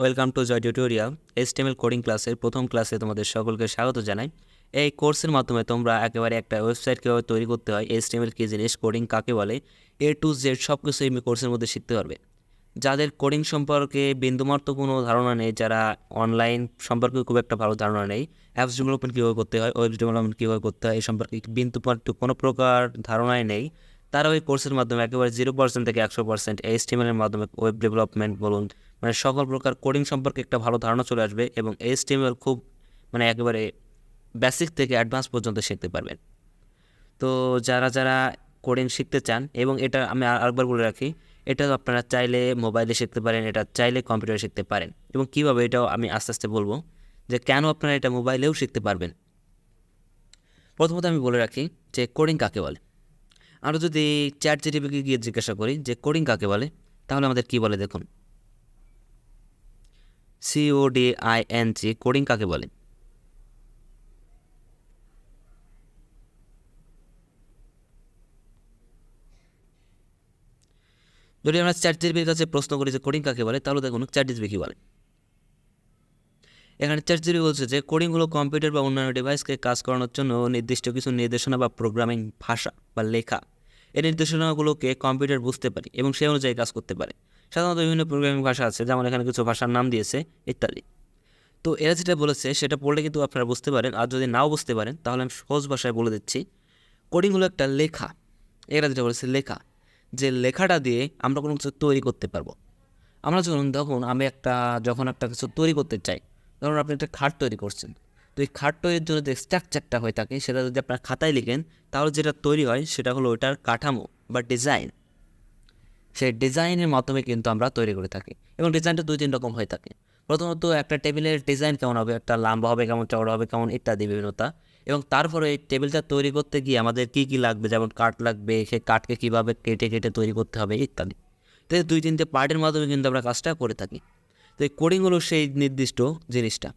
Welcome to Joy tutorial HTML coding ক্লাসের প্রথম ক্লাসে তোমাদের সকলকে স্বাগত জানাই। এই কোর্সের মাধ্যমে তোমরা একেবারে একটা ওয়েবসাইট কীভাবে তৈরি করতে হয় এইচটিএমএল কী জিনিস কোডিং কাকে বলে এ টু জেড সব কিছু এই কোর্সের মধ্যে শিখতে পারবে। যাদের কোডিং সম্পর্কে বিন্দুমাত্র কোনো ধারণা নেই, যারা অনলাইন সম্পর্কে খুব একটা ভালো ধারণা নেই অ্যাপস ডেভেলপমেন্ট কীভাবে করতে হয় ওয়েব ডেভেলপমেন্ট কীভাবে করতে হয়, এই সম্পর্কে বিন্দুমাত্র কোনো প্রকার ধারণাই নেই, তারা ওই কোর্সের মাধ্যমে একেবারে জিরো পার্সেন্ট থেকে একশো পার্সেন্ট এইচটিএমএলের মাধ্যমে ওয়েব ডেভেলপমেন্ট বলুন মানে সকল প্রকার কোডিং সম্পর্কে একটা ভালো ধারণা চলে আসবে এবং এইচটিএমএল খুব মানে একেবারে বেসিক থেকে অ্যাডভান্স পর্যন্ত শিখতে পারবেন। তো যারা যারা কোডিং শিখতে চান এবং এটা আমি আরেকবার বলে রাখি, এটা আপনারা চাইলে মোবাইলে শিখতে পারেন, এটা চাইলে কম্পিউটারে শিখতে পারেন এবং কীভাবে এটাও আমি আস্তে আস্তে বলব যে কেন আপনারা এটা মোবাইলেও শিখতে পারবেন। প্রথমত আমি বলে রাখি যে কোডিং কাকে বলে? আমরা যদি চ্যাট জিটিপিকে গিয়ে জিজ্ঞাসা করি যে কোডিং কাকে বলে, তাহলে আমাদের কী বলে দেখুন? C O D I N G coding কাকে বলে? যদি আমরা চ্যাট কাছে প্রশ্ন করি যে কোডিং কাকে বলে, তাহলে দেখুন চ্যাট জিটিপি কী বলে। এখানে চ্যাট জিটিপি বলছে যে কোডিং হলো কম্পিউটার বা অন্যান্য ডিভাইসকে কাজ করানোর জন্য নির্দিষ্ট কিছু নির্দেশনা বা প্রোগ্রামিং ভাষা বা লেখা। এই নির্দেশনাগুলোকে কম্পিউটার বুঝতে পারে এবং সেই অনুযায়ী কাজ করতে পারে। সাধারণত বিভিন্ন প্রোগ্রামিং ভাষা আছে, যেমন এখানে কিছু ভাষার নাম দিয়েছে, ইত্যাদি। তো এরা যেটা বলেছে, সেটা পড়লে কিন্তু আপনারা বুঝতে পারেন, আর যদি নাও বুঝতে পারেন, তাহলে আমি সহজ ভাষায় বলে দিচ্ছি। কোডিং হলো একটা লেখা। এরা যেটা বলেছে, লেখা। যে লেখাটা দিয়ে আমরা কোনো কিছু তৈরি করতে পারব। আমরা যখন, তখন আমি একটা, যখন একটা কিছু তৈরি করতে চাই, ধরুন আপনি একটা খাট তৈরি করছেন। তো এই খাট তৈরির জন্য যে স্ট্রাকচারটা হয়ে থাকে, সেটা যদি আপনার খাতায় লিখেন, তাহলে যেটা তৈরি হয়, সেটা হলো ওটার কাঠামো বা ডিজাইন সেই ডিজাইনের মাধ্যমে কিন্তু আমরা তৈরি করে থাকি এবং ডিজাইনটা দুই তিন রকম হয়ে থাকে। প্রথমত একটা টেবিলের ডিজাইন কেমন হবে, একটা লম্বা হবে, কেমন চওড়া হবে, কেমন ইত্যাদি বিভিন্নতা এবং তারপরে এই টেবিলটা তৈরি করতে গিয়ে আমাদের কী কী লাগবে, যেমন কাঠ লাগবে, সেই কাঠকে কীভাবে কেটে কেটে তৈরি করতে হবে ইত্যাদি। তো দুই তিনটে পার্টের মাধ্যমে কিন্তু আমরা কাজটা করে থাকি। তো এই কোডিং হলো সেই নির্দিষ্ট জিনিসটা।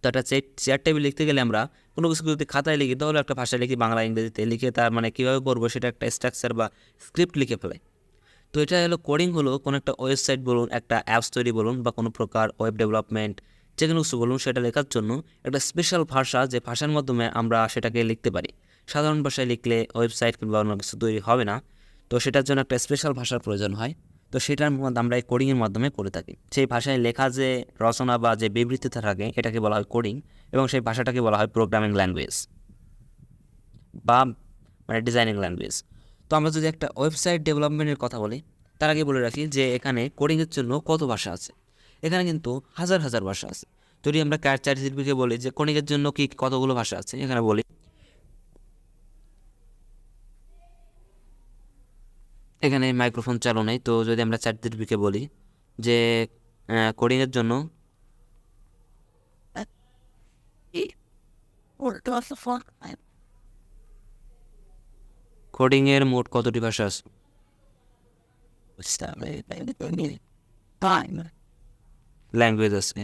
তো একটা চেয়ার টেবিল লিখতে গেলে আমরা কোনো কিছু যদি খাতায় লিখি, তাহলে একটা ভাষায় লিখি, বাংলা, ইংরেজিতে লিখে তার মানে কীভাবে করব সেটা একটা স্ট্রাকচার বা স্ক্রিপ্ট লিখে ফেলাই। তো এটা হলো কোডিং হলো কোনো একটা ওয়েবসাইট বলুন, একটা অ্যাপস তৈরি বলুন বা কোনো প্রকার ওয়েব ডেভেলপমেন্ট যে কোনো কিছু বলুন সেটা লেখার জন্য একটা স্পেশাল ভাষা যে ভাষার মাধ্যমে আমরা সেটাকে লিখতে পারি। সাধারণ ভাষায় লিখলে ওয়েবসাইট কিংবা অন্য কিছু তৈরি হবে না, তো সেটার জন্য একটা স্পেশাল ভাষার প্রয়োজন হয়। তো সেটার মধ্যে আমরা এই কোডিংয়ের মাধ্যমে করে থাকি। সেই ভাষায় লেখা যে রচনা বা যে বিবৃতিতে থাকে এটাকে বলা হয় কোডিং এবং সেই ভাষাটাকে বলা হয় প্রোগ্রামিং ল্যাঙ্গুয়েজ বা মানে ডিজাইনিং ল্যাঙ্গুয়েজ তো আমরা যদি একটা ওয়েবসাইট ডেভেলপমেন্টের কথা বলি, তার আগে বলে রাখি যে এখানে কোডিংয়ের জন্য কত ভাষা আছে? এখানে কিন্তু হাজার হাজার ভাষা আছে। যদি আমরা ক্যাট চ্যাট জিপিকে বলি যে কোডিংয়ের জন্য কি কতগুলো ভাষা আছে, এখানে বলি। এখানে মাইক্রোফোন চালু নেই, তো যদি আমরা চ্যাট জিপিকে বলি যে কোডিংয়ের জন্য কোডিংয়ের মোট কতটি ভাষা আছে? ল্যাঙ্গুয়েজ আছে।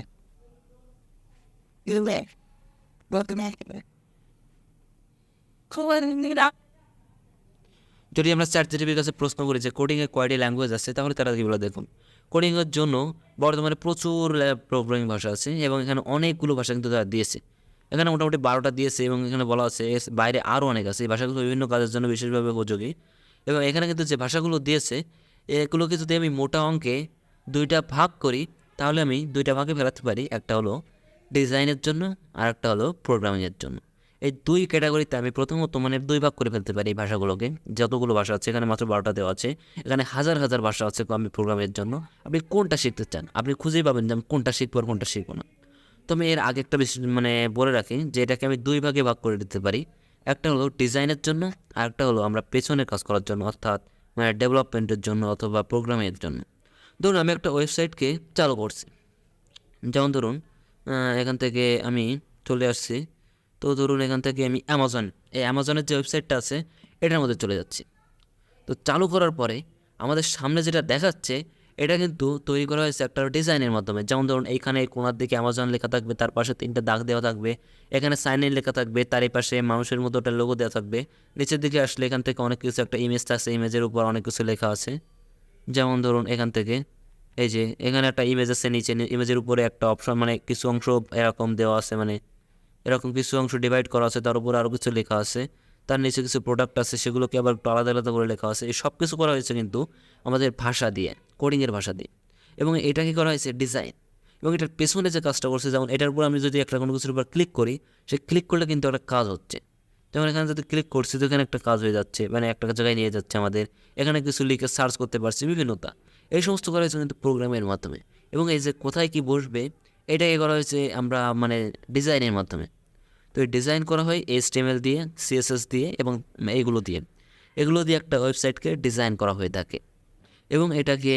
যদি আমরা চ্যাট জিটিপির কাছে প্রশ্ন করি যে কোডিংয়ে কয়টি ল্যাঙ্গুয়েজ আছে তাহলে তারা কী বলে দেখুন। কোডিংয়ের জন্য বর্তমানে প্রচুর প্রোগ্রামিং ভাষা আছে এবং এখানে অনেকগুলো ভাষা কিন্তু তারা দিয়েছে। এখানে মোটামুটি বারোটা দিয়েছে এবং এখানে বলা আছে এর বাইরে আরও অনেক আছে। এই ভাষাগুলো বিভিন্ন কাজের জন্য বিশেষভাবে উপযোগী। এবং এখানে কিন্তু যে ভাষাগুলো দিয়েছে এগুলোকে যদি আমি মোটা অঙ্কে দুইটা ভাগ করি, তাহলে আমি দুইটা ভাগে ফেলাতে পারি। একটা হলো ডিজাইনের জন্য, আর একটা হলো প্রোগ্রামিংয়ের জন্য। এই দুই ক্যাটাগরিতে আমি প্রথমত মানে দুই ভাগ করে ফেলতে পারি এই ভাষাগুলোকে। যতগুলো ভাষা আছে, এখানে মাত্র বারোটা দেওয়া আছে। এখানে হাজার হাজার ভাষা আছে আমি প্রোগ্রামের জন্য। আপনি কোনটা শিখতে চান? আপনি খুঁজেই পাবেন যে আমি কোনটা শিখব আর কোনটা শিখব না। তো আমি এর আগে একটা বেশি মানে বলে রাখি যে এটাকে আমি দুই ভাগে ভাগ করে দিতে পারি। একটা হলো ডিজাইনের জন্য আর একটা হলো আমরা পেছনে কাজ করার জন্য, অর্থাৎ মানে ডেভেলপমেন্টের জন্য অথবা প্রোগ্রামের জন্য। ধরুন আমি একটা ওয়েবসাইটকে চালু করছি। যেমন ধরুন এখান থেকে আমি চলে আসছি। তো ধরুন এখান থেকে আমি অ্যামাজন এই অ্যামাজনের যে ওয়েবসাইটটা আছে, এটার মধ্যে চলে যাচ্ছি। তো চালু করার পরে আমাদের সামনে যেটা দেখাচ্ছে এটা কিন্তু তৈরি করা হয়েছে একটা ডিজাইনের মাধ্যমে। যেমন ধরুন, এইখানে কোনার দিকে অ্যামাজন লেখা থাকবে, তার পাশে তিনটা দাগ দেওয়া থাকবে। এখানে সাইন ইন লেখা থাকবে, তার এই পাশে মানুষের মতো একটা লোগো দেওয়া থাকবে। নিচের দিকে আসলে এখান থেকে অনেক কিছু একটা ইমেজ আছে ইমেজের উপর অনেক কিছু লেখা আছে। যেমন ধরুন, এখান থেকে এই যে, এখানে একটা ইমেজ আছে নিচে ইমেজের উপরে একটা অপশন মানে কিছু অংশ এরকম দেওয়া আছে মানে এরকম কিছু অংশ ডিভাইড করা আছে, তার উপরে আরও কিছু লেখা আছে। তার নিচে কিছু প্রোডাক্ট আছে, সেগুলোকে আবার একটু আলাদা আলাদা করে লেখা আছে। এই সব কিছু করা হয়েছে কিন্তু আমাদের ভাষা দিয়ে কোডিংয়ের ভাষা দিয়ে। এবং এটা এটাকে করা হয়েছে? ডিজাইন এবং এটার পেছনে যে কাজটা করছে, যেমন এটার উপর আমি যদি একটা কোনো কিছুর উপর ক্লিক করি, সে ক্লিক করলে কিন্তু একটা কাজ হচ্ছে। যেমন এখানে যদি ক্লিক করছি, তো এখানে একটা কাজ হয়ে যাচ্ছে মানে একটা জায়গায় নিয়ে যাচ্ছে আমাদের। এখানে কিছু লিখে সার্চ করতে পারছি, বিভিন্নতা। এই সমস্ত করা হয়েছে কিন্তু প্রোগ্রামের মাধ্যমে। এবং এই যে কোথায় কি বসবে এটাকে করা হয়েছে আমরা মানে ডিজাইনের মাধ্যমে। তো ডিজাইন করা হয় এইচটিএমএল দিয়ে সিএসএস দিয়ে এবং এইগুলো দিয়ে। এগুলো দিয়ে একটা ওয়েবসাইটকে ডিজাইন করা হয়ে থাকে এবং এটাকে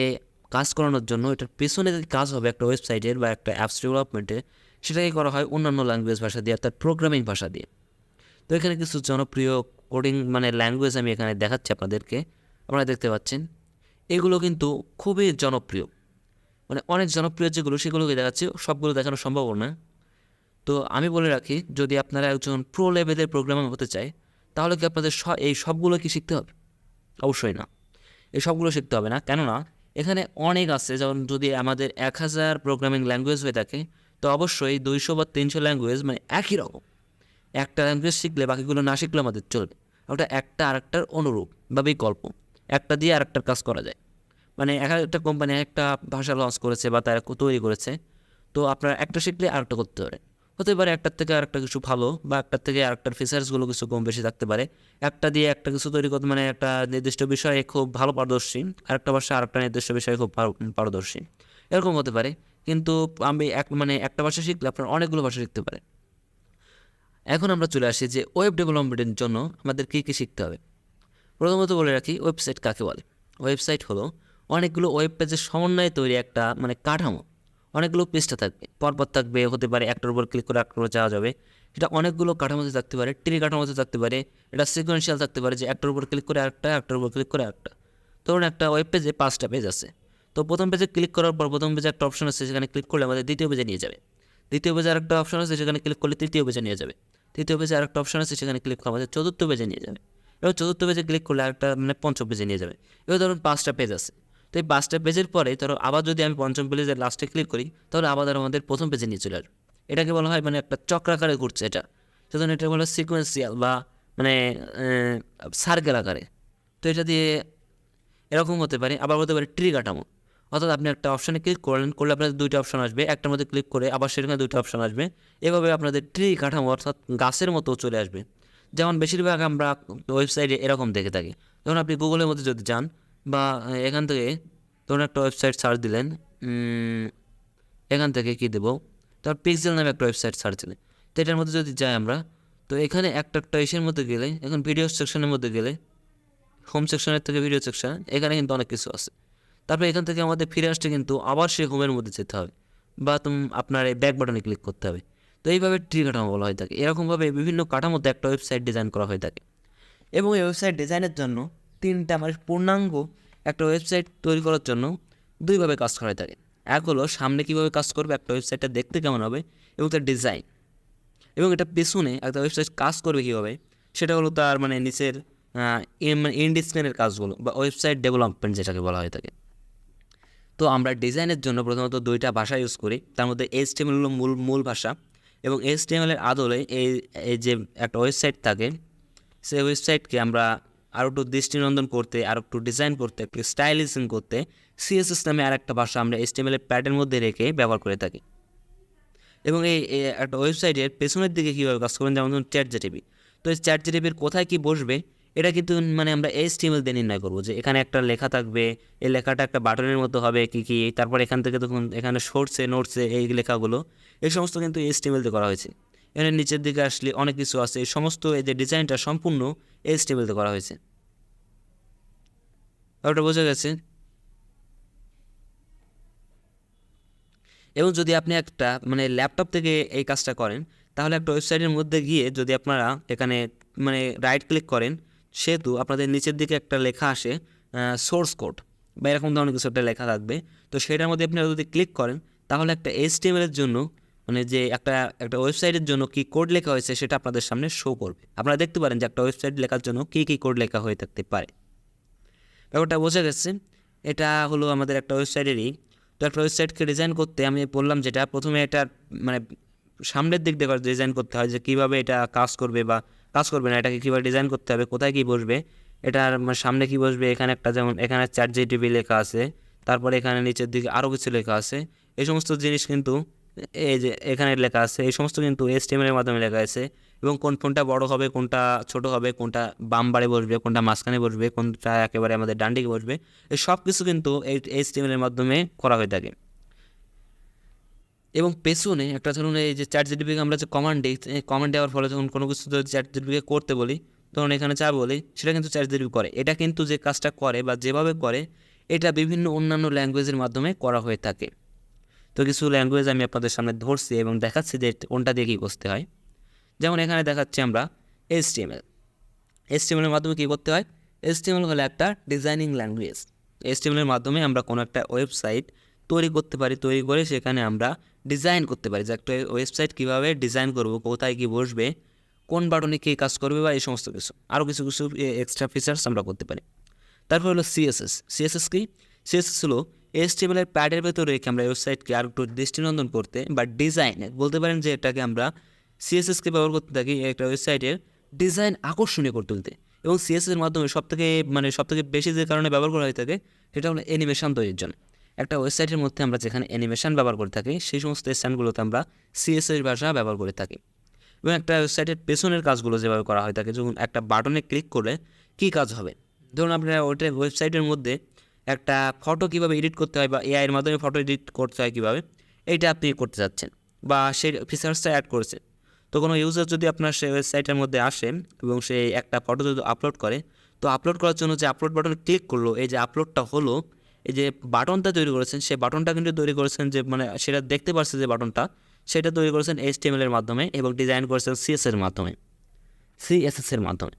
কাজ করানোর জন্য এটার পেছনে যে কাজ হবে একটা ওয়েবসাইটের বা একটা অ্যাপস ডেভেলপমেন্টে সেটাকে করা হয় অন্যান্য ল্যাঙ্গুয়েজ ভাষা দিয়ে অর্থাৎ প্রোগ্রামিং ভাষা দিয়ে। তো এখানে কিছু জনপ্রিয় কোডিং মানে ল্যাঙ্গুয়েজ আমি এখানে দেখাচ্ছি আপনাদেরকে। আপনারা দেখতে পাচ্ছেন, এগুলো কিন্তু খুবই জনপ্রিয়। মানে অনেক জনপ্রিয় যেগুলো, সেগুলোকে দেখাচ্ছি, সবগুলো দেখানো সম্ভব না। তো আমি বলে রাখি, যদি আপনারা একজন প্রো লেভেলের প্রোগ্রামার হতে চায়, তাহলে কি আপনাদের এই সবগুলো কি শিখতে হবে? অবশ্যই না। এই সবগুলো শিখতে হবে না। কেননা, এখানে অনেক আছে, যেমন যদি আমাদের এক হাজার প্রোগ্রামিং ল্যাঙ্গুয়েজ হয়ে থাকে, তো অবশ্যই দুইশো বা তিনশো ল্যাঙ্গুয়েজ মানে একই রকম। একটা ল্যাঙ্গুয়েজ শিখলে বাকিগুলো না শিখলে আমাদের চলবে। ওটা একটা আরেকটার অনুরূপ বা বিকল্প। একটা দিয়ে আরেকটার কাজ করা যায়। মানে এক একটা কোম্পানি একটা ভাষা লঞ্চ করেছে বা তারা তৈরি করেছে, তো আপনারা একটা শিখলে আরেকটা করতে পারে হতে পারে একটার থেকে আরেকটা কিছু ভালো বা একটার থেকে আরেকটার ফিচার্সগুলো কিছু কম বেশি থাকতে পারে। একটা দিয়ে একটা কিছু তৈরি করতে মানে একটা নির্দিষ্ট বিষয়ে খুব ভালো পারদর্শী, আরেকটা ভাষা আরেকটা নির্দিষ্ট বিষয়ে খুব পারদর্শী। এরকম হতে পারে। কিন্তু আমি এক মানে একটা ভাষা শিখলে আপনার অনেকগুলো ভাষা শিখতে পারে। এখন আমরা চলে আসি যে ওয়েব ডেভেলপমেন্টের জন্য আমাদের কী কী শিখতে হবে। প্রথমত বলে রাখি ওয়েবসাইট কাকে বলে। ওয়েবসাইট হলো অনেকগুলো ওয়েব পেজের সমন্বয়ে তৈরি একটা মানে কাঠামো। অনেকগুলো পেজটা থাকবে পরপর থাকবে হতে পারে একটার উপর ক্লিক করে একটার উপর যাওয়া যাবে সেটা অনেকগুলো কাঠামোতে থাকতে পারে ট্রি কাঠামোতে থাকতে পারে এটা সিকোয়েন্সিয়াল থাকতে পারে যে একটার উপর ক্লিক করে একটা একটার উপর ক্লিক করে একটা ধরুন একটা ওয়েব পেজে পাঁচটা পেজ আছে তো প্রথম পেজে ক্লিক করার পর প্রথম পেজে একটা অপশন আছে সেখানে ক্লিক করলে আমাদের দ্বিতীয় পেজে নিয়ে যাবে দ্বিতীয় পেজে আরেকটা অপশন আছে সেখানে ক্লিক করলে তৃতীয় পেজে নিয়ে যাবে তৃতীয় পেজে আরেকটা অপশন আছে সেখানে ক্লিক করে আমাদের চতুর্থ পেজে নিয়ে যাবে এবার চতুর্থ পেজে ক্লিক করলে আরেকটা মানে পঞ্চম পেজে নিয়ে যাবে এবার ধরুন পাঁচটা পেজ আছে তো এই পাঁচটা পেজের পরে ধরো আবার যদি আমি পঞ্চম পেজের লাস্টে ক্লিক করি, তাহলে আবার আমাদের প্রথম পেজে নিয়ে চলে আসবে। এটাকে বলা হয় মানে একটা চক্রাকারে ঘুরছে এটা। সেজন্য এটা বলা সিকোয়েন্সিয়াল বা মানে সার্কেল আকারে। তো এটা দিয়ে এরকম হতে পারে, আবার হতে পারে ট্রি কাঠামো। অর্থাৎ আপনি একটা অপশানে ক্লিক করলেন, করলে আপনাদের দুইটা অপশন আসবে। একটার মধ্যে ক্লিক করে আবার সেখানে দুইটা অপশন আসবে। এভাবে আপনাদের ট্রি কাঠামো অর্থাৎ গাছের মতো চলে আসবে। যেমন বেশিরভাগ আমরা ওয়েবসাইটে এরকম দেখে থাকি। যেমন আপনি গুগলের মধ্যে যদি যান বা এখান থেকে ধরুন একটা ওয়েবসাইট সার্চ দিলেন এখান থেকে কী দেবো? তার পিক্সেল নামে একটা ওয়েবসাইট সার্চ দিলেন। তো এটার মধ্যে যদি যাই আমরা, তো এখানে একটা একটা মধ্যে গেলে, এখন ভিডিও সেকশনের মধ্যে গেলে হোম সেকশনের থেকে ভিডিও সেকশন এখানে কিন্তু অনেক কিছু আছে। তারপরে এখান থেকে আমাদের ফিরে আসতে কিন্তু আবার সেই হোমের মধ্যে যেতে হবে বা তুমি আপনার এই ব্যাক বাটনে ক্লিক করতে হবে। তো এইভাবে ট্রি কাঠামো বলা হয়ে থাকে এরকমভাবে বিভিন্ন কাঠামোতে একটা ওয়েবসাইট ডিজাইন করা হয়ে থাকে। এবং এই ওয়েবসাইট ডিজাইনের জন্য তিনটা মানে পূর্ণাঙ্গ একটা ওয়েবসাইট তৈরি করার জন্য দুইভাবে কাজ করা থাকে। এক হলো সামনে কীভাবে কাজ করবে, একটা ওয়েবসাইটটা দেখতে কেমন হবে এবং তার ডিজাইন এবং এটা পেছনে একটা ওয়েবসাইট কাজ করবে কীভাবে, সেটা হলো তার মানে নিচের মানে ইনডিসপ্লেনের কাজগুলো বা ওয়েবসাইট ডেভেলপমেন্ট যেটাকে বলা হয়ে থাকে। তো আমরা ডিজাইনের জন্য প্রথমত দুইটা ভাষা ইউজ করি, তার মধ্যে এইচটিএমএল হলো মূল মূল ভাষা এবং এইচটিএমএলের আদলে এই এই যে একটা ওয়েবসাইট থাকে, সেই ওয়েবসাইটকে আমরা আরও একটু দৃষ্টিনন্দন করতে আরও একটু ডিজাইন করতে, একটু স্টাইলিশিং করতে সিএসএস নামে আর একটা ভাষা আমরা এইচটিএমএলের প্যাটার্নের মধ্যে রেখে ব্যবহার করে থাকি। এবং এই এই একটা ওয়েবসাইটের পেছনের দিকে কীভাবে কাজ করবেন, যেমন ধরুন চ্যাট জিটিপি তো এই চ্যাট জিটিপির কোথায় কী বসবে, এটা কিন্তু মানে আমরা এইচ টিএমএল দিয়ে নির্ণয় করব যে এখানে একটা লেখা থাকবে, এই লেখাটা একটা বাটনের মতো হবে, কী কী, তারপর এখান থেকে তখন এখানে শর্টসে নোটসে এই লেখাগুলো, এই সমস্ত কিন্তু এইচ টিএমএল দিয়ে করা হয়েছে। এখানে নিচের দিকে আসলে অনেক কিছু আছে। এই সমস্ত এই যে ডিজাইনটা সম্পূর্ণ টিএমএল দিয়ে করা হয়েছে। ওটা বোঝা গেছে? এবং যদি আপনি একটা মানে ল্যাপটপ থেকে এই কাজটা করেন, তাহলে একটা ওয়েবসাইটের মধ্যে গিয়ে যদি আপনারা এখানে মানে রাইট ক্লিক করেন, সেহেতু আপনাদের নিচের দিকে একটা লেখা আসে সোর্স কোড বা এরকম ধরনের কিছু একটা লেখা থাকবে। তো সেটার মধ্যে আপনারা যদি ক্লিক করেন, তাহলে একটা এর জন্য মানে যে একটা একটা ওয়েবসাইটের জন্য কী কোড লেখা হয়েছে সেটা আপনাদের সামনে শো করবে। আপনারা দেখতে পারেন যে একটা ওয়েবসাইট লেখার জন্য কী কী কোড লেখা হয়ে থাকতে পারে। ব্যাপারটা বোঝা গেছে এটা হলো আমাদের একটা ওয়েবসাইটেরই তো একটা ওয়েবসাইটকে ডিজাইন করতে আমি বললাম যেটা প্রথমে এটা মানে সামনের দিক দিয়ে ডিজাইন করতে হয় যে কীভাবে এটা কাজ করবে বা কাজ করবে না, এটাকে কীভাবে ডিজাইন করতে হবে, কোথায় কী বসবে, এটার মানে সামনে কী বসবে, এখানে একটা যেমন, এখানে চার জিটিভি লেখা আছে, তারপরে এখানে নিচের দিকে আরও কিছু লেখা আছে, এই সমস্ত জিনিস কিন্তু এই যে এখানে লেখা আছে, এই সমস্ত কিন্তু এর মাধ্যমে লেখা আছে এবং কোন ফোনটা বড় হবে, কোনটা ছোট হবে, কোনটা বাম বারে বসবে, কোনটা মাঝখানে বসবে, কোনটা একেবারে আমাদের ডান দিকে বসবে, এই সব কিছু কিন্তু এই এর মাধ্যমে করা হয়ে থাকে। এবং পেছনে একটা ধরুন এই যে চ্যাট জিডিপিকে আমরা যে কমান্ড দিই কমান্ড দেওয়ার ফলে যখন কোনো কিছু যদি চ্যাট জিডিপিকে করতে বলি, তখন এখানে চা বলি, সেটা কিন্তু চ্যাট জিডিপি করে। এটা কিন্তু যে কাজটা করে বা যেভাবে করে, এটা বিভিন্ন অন্যান্য ল্যাঙ্গুয়েজের মাধ্যমে করা হয়ে থাকে। তো কিছু ল্যাঙ্গুয়েজ আমি আপনাদের সামনে ধরছি এবং দেখাচ্ছি যে কোনটা দিয়ে কী করতে হয়। যেমন এখানে দেখাচ্ছি আমরা এইচটিএমএল এইচটিএমএলের মাধ্যমে কী করতে হয়? এইচটিএমএল হলো একটা ডিজাইনিং ল্যাঙ্গুয়েজ এইচটিএমএলের মাধ্যমে আমরা কোনো একটা ওয়েবসাইট তৈরি করতে পারি, তৈরি করে সেখানে আমরা ডিজাইন করতে পারি। যে একটা ওয়েবসাইট কীভাবে ডিজাইন করব, কোথায় কী বসবে, কোন বাটনে কী কাজ করবে বা এই সমস্ত কিছু। আরও কিছু কিছু এক্সট্রা ফিচার্স আমরা করতে পারি। তারপর হলো সিএসএস সিএসএস কি? সিএসএস হলো এসটিএমএলের প্যাডের ভেতরে রেখে আমরা ওয়েবসাইটকে আর একটু দৃষ্টিনন্দন করতে বা ডিজাইনে বলতে পারেন যে এটাকে আমরা সিএসএসকে ব্যবহার করতে থাকি একটা ওয়েবসাইটের ডিজাইন আকর্ষণীয় করে তুলতে। এবং সিএসএসের মাধ্যমে সবথেকে মানে সবথেকে বেশি যে কারণে ব্যবহার করা হয়ে থাকে সেটা হলো অ্যানিমেশন তৈরির জন্য। একটা ওয়েবসাইটের মধ্যে আমরা যেখানে অ্যানিমেশন ব্যবহার করে থাকি, সেই সমস্ত স্থানগুলোতে আমরা সিএসএস ভাষা ব্যবহার করে থাকি। এবং একটা ওয়েবসাইটের পেছনের কাজগুলো যেভাবে করা হয় থাকে যখন একটা বাটনে ক্লিক করলে কী কাজ হবে? ধরুন আপনারা ওইটা ওয়েবসাইটের মধ্যে একটা ফটো কীভাবে এডিট করতে হয় বা এআইয়ের মাধ্যমে ফটো এডিট করতে হয় কীভাবে, এইটা আপনি করতে চাচ্ছেন বা সেই ফিচার্সটা অ্যাড করেছেন তো কোনো ইউজার যদি আপনার সেই ওয়েবসাইটের মধ্যে আসে এবং সে একটা ফটো যদি আপলোড করে, তো আপলোড করার জন্য যে আপলোড বাটনে ক্লিক করল, এই যে আপলোডটা হলো, এই যে বাটনটা তৈরি করেছেন সেই বাটনটা কিন্তু তৈরি করেছেন যে মানে সেটা দেখতে পারছে যে বাটনটা, সেটা তৈরি করেছেন এইচ এর মাধ্যমে এবং ডিজাইন করেছেন সিএস এর মাধ্যমে। সিএসএসের মাধ্যমে।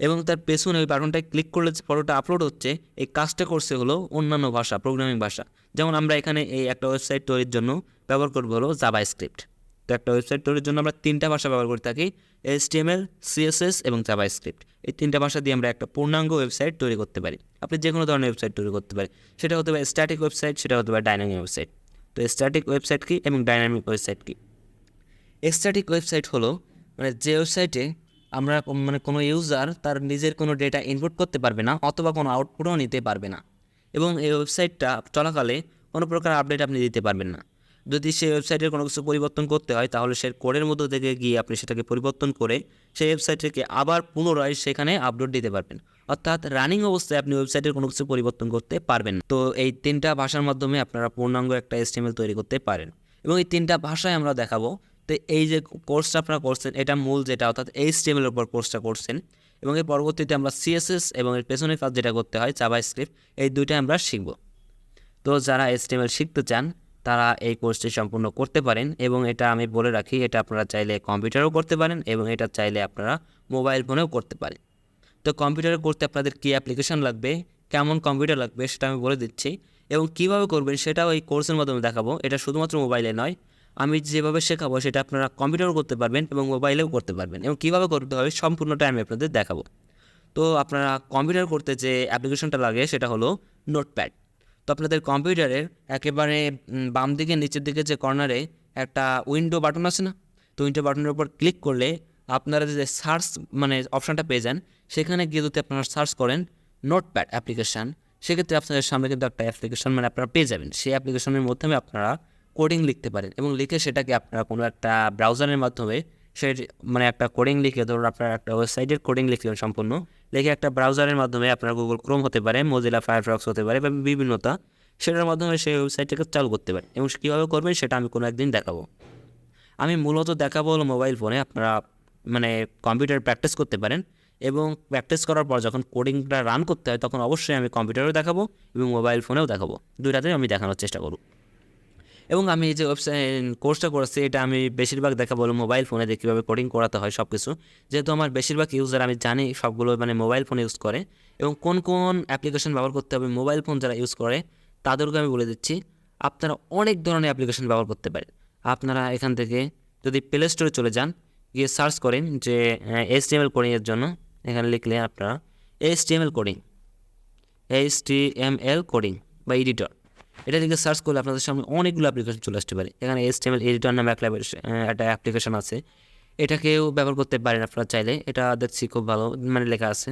এবং তার পেছনে ওই বাটনটায় ক্লিক করলে যে ফটোটা আপলোড হচ্ছে, এই কাজটা করছে হলো অন্যান্য ভাষা প্রোগ্রামিং ভাষা। যেমন আমরা এখানে এই একটা ওয়েবসাইট তৈরির জন্য ব্যবহার করব হলো জাবা স্ক্রিপ্ট তো একটা ওয়েবসাইট তৈরির জন্য আমরা তিনটা ভাষা ব্যবহার করে থাকি এইচটিএমএল সিএসএস এবং জাবা স্ক্রিপ্ট এই তিনটা ভাষা দিয়ে আমরা একটা পূর্ণাঙ্গ ওয়েবসাইট তৈরি করতে পারি। আপনি যে কোনো ধরনের ওয়েবসাইট তৈরি করতে পারি সেটা হতে পারে স্ট্যাটিক ওয়েবসাইট সেটা হতে পারে ডাইনামিক ওয়েবসাইট তো স্ট্যাটিক ওয়েবসাইট কী এবং ডাইনামিক ওয়েবসাইট কী? স্ট্যাটিক ওয়েবসাইট হলো মানে যে ওয়েবসাইটে আমরা মানে কোনো ইউজার তার নিজের কোনো ডেটা ইনপুট করতে পারবে না, অথবা কোনো আউটপুটও নিতে পারবে না। এবং এই ওয়েবসাইটটা চলাকালে কোনো প্রকার আপডেট আপনি দিতে পারবেন না। যদি সেই ওয়েবসাইটের কোনো কিছু পরিবর্তন করতে হয়, তাহলে সে কোডের মধ্যে থেকে গিয়ে আপনি সেটাকে পরিবর্তন করে সেই ওয়েবসাইটটিকে আবার পুনরায় সেখানে আপলোড দিতে পারবেন। অর্থাৎ রানিং অবস্থায় আপনি ওয়েবসাইটের কোনো কিছু পরিবর্তন করতে পারবেন। তো এই তিনটা ভাষার মাধ্যমে আপনারা পূর্ণাঙ্গ একটা এস্টিমেল তৈরি করতে পারেন। এবং এই তিনটা ভাষায় আমরা দেখাবো তো এই যে কোর্সটা আপনারা করছেন, এটা মূল যেটা, অর্থাৎ এইচটিএমএল এর উপর কোর্সটা করছেন। এবং এর পরবর্তীতে আমরা সিএসএস এবং এর পেছনের কাজ যেটা করতে হয় জাভা স্ক্রিপ্ট এই দুইটা আমরা শিখব। তো যারা এইচটিএমএল শিখতে চান, তারা এই কোর্সটি সম্পূর্ণ করতে পারেন এবং এটা আমি বলে রাখি, এটা আপনারা চাইলে কম্পিউটারেও করতে পারেন এবং এটা চাইলে আপনারা মোবাইল ফোনেও করতে পারেন। তো কম্পিউটারে করতে আপনাদের কী অ্যাপ্লিকেশন লাগবে, কেমন কম্পিউটার লাগবে, সেটা আমি বলে দিচ্ছি। এবং কীভাবে করবেন, সেটাও এই কোর্সের মাধ্যমে দেখাবো। এটা শুধুমাত্র মোবাইলে নয় আমি যেভাবে শেখাবো সেটা আপনারা কম্পিউটারও করতে পারবেন এবং মোবাইলেও করতে পারবেন এবং কীভাবে করতে হবে সম্পূর্ণটা আমি আপনাদের দেখাবো। তো আপনারা কম্পিউটার করতে যে অ্যাপ্লিকেশনটা লাগে সেটা হলো নোটপ্যাড। তো আপনাদের কম্পিউটারের একেবারে বাম দিকে, নিচের দিকে যে কর্নারে একটা উইন্ডো বাটন আছে না? তো উইন্ডো বাটনের উপর ক্লিক করলে আপনারা যে সার্চ মানে অপশানটা পেয়ে যান, সেখানে গিয়ে যদি আপনারা সার্চ করেন নোটপ্যাড অ্যাপ্লিকেশান, সেক্ষেত্রে আপনাদের সামনে কিন্তু একটা অ্যাপ্লিকেশান মানে আপনারা পেয়ে যাবেন। সেই অ্যাপ্লিকেশনের মাধ্যমে আপনারা কোডিং লিখতে পারেন এবং লিখে সেটাকে আপনারা কোনো একটা ব্রাউজারের মাধ্যমে সে মানে একটা কোডিং লিখে, ধরুন আপনার একটা ওয়েবসাইটের কোডিং লিখলেন সম্পূর্ণ, লিখে একটা ব্রাউজারের মাধ্যমে আপনার গুগল ক্রোম হতে পারে মজিলা ফায়ারফক্স হতে পারে বা বিভিন্নতা, সেটার মাধ্যমে সেই ওয়েবসাইটটাকে চালু করতে পারেন এবং কীভাবে করবেন সেটা আমি কোনো একদিন দেখাবো। আমি মূলত দেখাবো হলো মোবাইল ফোনে আপনারা মানে কম্পিউটার প্র্যাকটিস করতে পারেন এবং প্র্যাকটিস করার পর যখন কোডিংটা রান করতে হয় তখন অবশ্যই আমি কম্পিউটারেও দেখাবো এবং মোবাইল ফোনেও দেখাবো। দুইটাতেই আমি দেখানোর চেষ্টা করব। এবং আমি যে ওয়েবসাইট কোর্সটা করেছি, এটা আমি বেশিরভাগ দেখা বলো মোবাইল ফোনে দিয়ে কীভাবে কোডিং করাতে হয় সব কিছু যেহেতু আমার বেশিরভাগ ইউজার আমি জানি, সবগুলো মানে মোবাইল ফোন ইউজ করে। এবং কোন কোন অ্যাপ্লিকেশন ব্যবহার করতে হবে মোবাইল ফোন যারা ইউজ করে, তাদেরকে আমি বলে দিচ্ছি, আপনারা অনেক ধরনের অ্যাপ্লিকেশন ব্যবহার করতে পারেন। আপনারা এখান থেকে যদি প্লে স্টোরে চলে যান, গিয়ে সার্চ করেন যে এইচ টি এম এল কোডিংয়ের জন্য, এখানে লিখলে আপনারা H T M L coding H T M L coding বা এডিটর এটা থেকে সার্চ করলে আপনাদের সামনে অনেকগুলো অ্যাপ্লিকেশন চলে আসতে পারে। এখানে এস টেমেল এডিটর নামে একটা অ্যাপ্লিকেশন আছে। এটাকেও ব্যবহার করতে পারেন আপনারা চাইলে। এটা দেখছি খুব ভালো মানে লেখা আছে।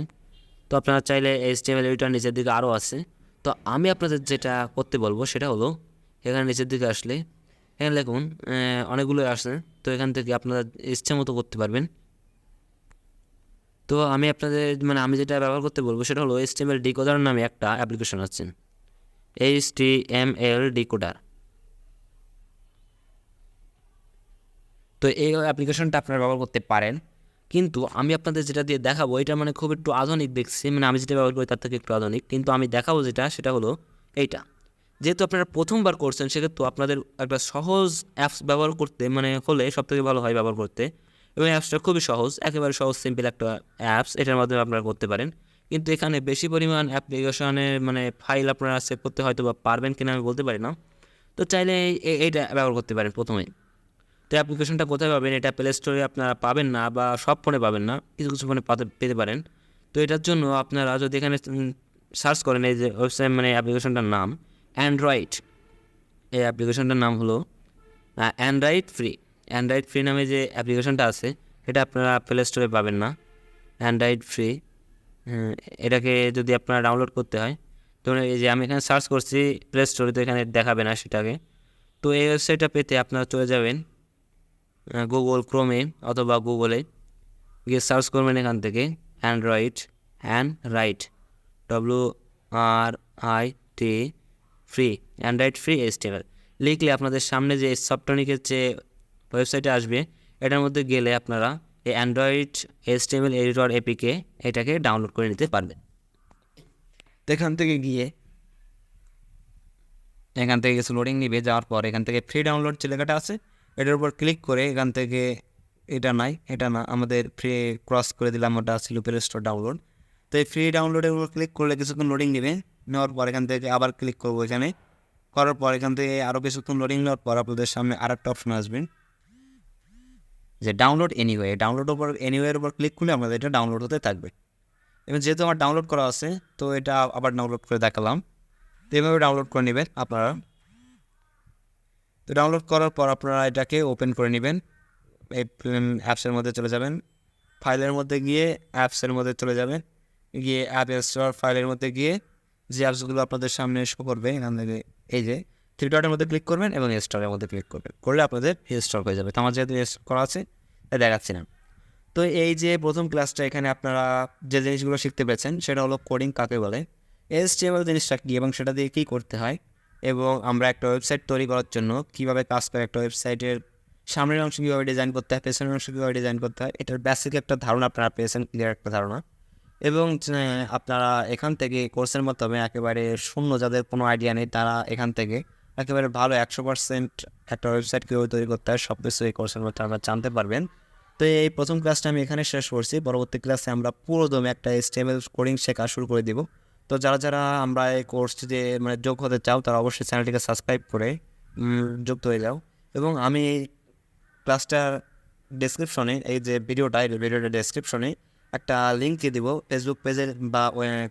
তো আপনারা চাইলে এস টেমেল এডিটর নিচের দিকে আরও আছে। তো আমি আপনাদের যেটা করতে বলব সেটা হলো, এখানে নিচের দিকে আসলে, এখানে দেখুন অনেকগুলো আসে তো এখান থেকে আপনারা ইচ্ছে মতো করতে পারবেন। তো আমি আপনাদের মানে আমি যেটা ব্যবহার করতে বলব সেটা হলো S T M L decoder নামে একটা অ্যাপ্লিকেশন আছে। H M L decoder. তো এই অ্যাপ্লিকেশনটা আপনারা ব্যবহার করতে পারেন। কিন্তু আমি আপনাদের যেটা দিয়ে দেখাবো, এটা মানে খুব একটু আধুনিক দেখছি। মানে আমি যেটা ব্যবহার করি তার থেকে একটু আধুনিক। কিন্তু আমি দেখাবো যেটা, সেটা হলো এইটা। যেহেতু আপনারা প্রথমবার করছেন, সেক্ষেত্রে আপনাদের একটা সহজ অ্যাপস ব্যবহার করতে মানে হলে সবথেকে ভালো হয় ব্যবহার করতে। এবং অ্যাপসটা খুবই সহজ, একেবারে সহজ, সিম্পল একটা অ্যাপস। এটার মাধ্যমে আপনারা করতে পারেন। কিন্তু এখানে বেশি পরিমাণ অ্যাপ্লিকেশনের মানে ফাইল আপনারা সেভ করতে হয়তো বা পারবেন কিনা আমি বলতে পারি না। তো চাইলে এই- এইটা ব্যবহার করতে পারেন প্রথমে। তো অ্যাপ্লিকেশনটা কোথায় পাবেন? এটা প্লে স্টোরে আপনারা পাবেন না বা সব ফোনে পাবেন না, কিছু কিছু ফোনে পাতে পারেন। তো এটার জন্য আপনারা যদি এখানে সার্চ করেন এই যে ওয়েবসাইট মানে অ্যাপ্লিকেশনটার নাম অ্যান্ড্রয়েড এই অ্যাপ্লিকেশনটার নাম হলো অ্যান্ড্রয়েড ফ্রি অ্যান্ড্রয়েড ফ্রি নামে যে অ্যাপ্লিকেশনটা আছে এটা আপনারা প্লে স্টোরে পাবেন না। অ্যান্ড্রয়েড ফ্রি এটাকে যদি আপনারা ডাউনলোড করতে হয় তো এই যে আমি এখানে সার্চ করছি প্লে স্টোরে তো এখানে দেখাবে না সেটাকে। তো এই ওয়েবসাইটটা পেতে আপনারা চলে যাবেন গুগল ক্রোমে অথবা গুগলে গিয়ে সার্চ করবেন এখান থেকে android and write W R I T free android free STML লিখলে আপনাদের সামনে যে সফটনিকের যে ওয়েবসাইটে আসবে, এটার মধ্যে গেলে আপনারা এই অ্যান্ড্রয়েড এসটিএমএল এডিটর এপিকে এটাকে ডাউনলোড করে নিতে পারবেন। এখান থেকে গিয়ে, এখান থেকে কিছু লোডিং নিবে, যাওয়ার পর এখান থেকে ফ্রি ডাউনলোড যে লেখাটা আছে, এটার উপর ক্লিক করে এখান থেকে এটা নাই, এটা না, আমাদের ফ্রি ক্রস করে দিলাম, ওটা ছিল প্লে স্টোর ডাউনলোড তো এই ফ্রি ডাউনলোডের উপর ক্লিক করলে কিছুক্ষণ লোডিং নেবে, নেওয়ার পর এখান থেকে আবার ক্লিক করব এখানে। করার পর এখান থেকে আরও কিছুক্ষণ লোডিং নেওয়ার পর আপনাদের সামনে আর একটা অপশন আসবে। যে ডাউনলোড এনিওয়ে ডাউনলোড উপর এনিওয়ের উপর ক্লিক করলে আমাদের এটা ডাউনলোড হতে থাকবে। এবং যেহেতু আমার ডাউনলোড করা আছে, তো এটা আবার ডাউনলোড করে দেখালাম। তো এভাবে ডাউনলোড করে নেবেন আপনারা। তো ডাউনলোড করার পর আপনারা এটাকে ওপেন করে নেবেন। এই অ্যাপসের মধ্যে চলে যাবেন। ফাইলের মধ্যে গিয়ে অ্যাপসের মধ্যে চলে যাবেন। গিয়ে অ্যাপ স্টোর ফাইলের মধ্যে গিয়ে যে অ্যাপসগুলো আপনাদের সামনে শো করবে, এখান থেকে এই যে থ্রি ডটের মধ্যে ক্লিক করবেন এবং স্টোরের মধ্যে ক্লিক করবেন। করলে আপনাদের স্টোর হয়ে যাবে। তো আমার যেহেতু install করা আছে, তাই দেখাচ্ছি না। তো এই যে প্রথম ক্লাসটা এখানে আপনারা যে জিনিসগুলো শিখতে পেরেছেন, সেটা হলো কোডিং কাকে বলে? এসটিএমএল জিনিসটা কী এবং সেটা দিয়ে কী করতে হয়? এবং আমরা একটা ওয়েবসাইট তৈরি করার জন্য কীভাবে কাজ করে, একটা ওয়েবসাইটের সামনের অংশ কীভাবে ডিজাইন করতে হয়, পেছনের অংশ কীভাবে ডিজাইন করতে হয়, এটার বেসিক একটা ধারণা আপনারা পেয়েছেন ক্লিয়ার একটা ধারণা। এবং আপনারা এখান থেকে কোর্সের মাধ্যমে একেবারে শূন্য, যাদের কোনো আইডিয়া নেই, তারা এখান থেকে একেবারে ভালো একশো পার্সেন্ট একটা ওয়েবসাইট কীভাবে তৈরি করতে হয় সব কিছু এই কোর্সের মধ্যে আপনারা জানতে পারবেন। তো এই প্রথম ক্লাসটা আমি এখানে শেষ করছি। পরবর্তী ক্লাসে আমরা পুরোদমে একটা স্টেবল কোডিং শেখা শুরু করে দিব। তো যারা যারা আমরা এই কোর্সটিতে মানে যোগ হতে চাও, তারা অবশ্যই চ্যানেলটিকে সাবস্ক্রাইব করে যুক্ত হয়ে যাও। এবং আমি এই ক্লাসটার ডেসক্রিপশনে এই যে ভিডিওটা এই ভিডিওটার ডেসক্রিপশনে একটা লিঙ্ক দিয়ে দিব। ফেসবুক পেজের বা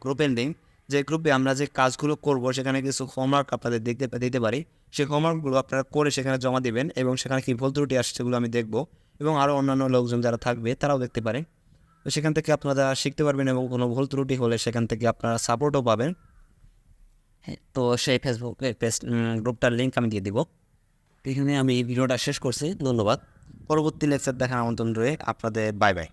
গ্রুপের লিঙ্ক যে গ্রুপে আমরা যে কাজগুলো করব সেখানে কিছু হোমওয়ার্ক আপনাদের দেখতে দিতে পারি। সেই হোমওয়ার্কগুলো আপনারা করে সেখানে জমা দিবেন এবং সেখানে কী ভুল ত্রুটি আসছে সেগুলো আমি দেখব এবং আরও অন্যান্য লোকজন যারা থাকবে তারাও দেখতে পারে। তো সেখান থেকে আপনারা শিখতে পারবেন এবং কোনো ভুল ত্রুটি হলে সেখান থেকে আপনারা সাপোর্টও পাবেন। হ্যাঁ, তো সেই ফেসবুক পেজ গ্রুপটার লিঙ্ক আমি দিয়ে দিব। এখানে আমি ভিডিওটা শেষ করছি। ধন্যবাদ। পরবর্তী লেকচার দেখার আমন্ত্রণ রয়ে আপনাদের। Bye bye